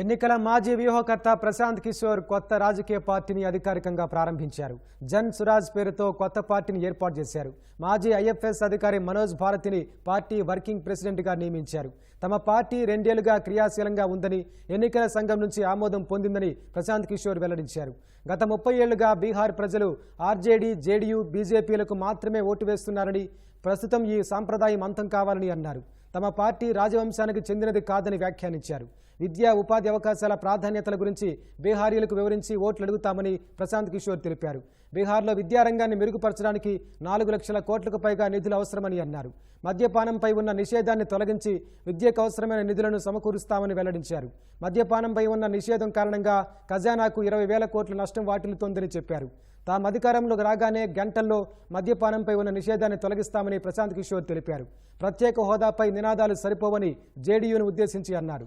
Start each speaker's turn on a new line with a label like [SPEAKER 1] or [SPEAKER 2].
[SPEAKER 1] ఎన్నికల మాజీ వ్యూహకర్త ప్రశాంత్ కిషోర్ కొత్త రాజకీయ పార్టీని అధికారికంగా ప్రారంభించారు. జన్ సురాజ్ పేరుతో కొత్త పార్టీని ఏర్పాటు చేశారు. మాజీ ఐఎఫ్ఎస్ అధికారి మనోజ్ భారతిని పార్టీ వర్కింగ్ ప్రెసిడెంట్గా నియమించారు. తమ పార్టీ రెండేళ్ళుగా క్రియాశీలంగా ఉందని ఎన్నికల సంఘం నుంచి ఆమోదం పొందిందని ప్రశాంత్ కిషోర్ వెల్లడించారు. గత ముప్పై ఏళ్ళుగా బీహార్ ప్రజలు ఆర్జేడీ జేడీయూ బీజేపీలకు మాత్రమే ఓటు వేస్తున్నారని ప్రస్తుతం ఈ సాంప్రదాయం అంతం కావాలని అన్నారు. తమ పార్టీ రాజవంశానికి చెందినది కాదని వ్యాఖ్యానించారు. విద్యా ఉపాధి అవకాశాల ప్రాధాన్యతల గురించి బీహారీలకు వివరించి ఓట్లు అడుగుతామని ప్రశాంత్ కిషోర్ తెలిపారు. బీహార్లో విద్యారంగాన్ని మెరుగుపరచడానికి నాలుగు లక్షల కోట్లకు పైగా నిధులు అవసరమని అన్నారు. మద్యపానంపై ఉన్న నిషేధాన్ని తొలగించి విద్యకు అవసరమైన నిధులను సమకూరుస్తామని వెల్లడించారు. మద్యపానంపై ఉన్న నిషేధం కారణంగా ఖజానాకు ఇరవై వేల కోట్ల నష్టం వాటిల్లుతోందని చెప్పారు. తాము అధికారంలోకి రాగానే గంటల్లో మద్యపానంపై ఉన్న నిషేధాన్ని తొలగిస్తామని ప్రశాంత్ కిషోర్ తెలిపారు. ప్రత్యేక హోదాపై నినాదాలు సరిపోవని జేడీయూను ఉద్దేశించి అన్నారు.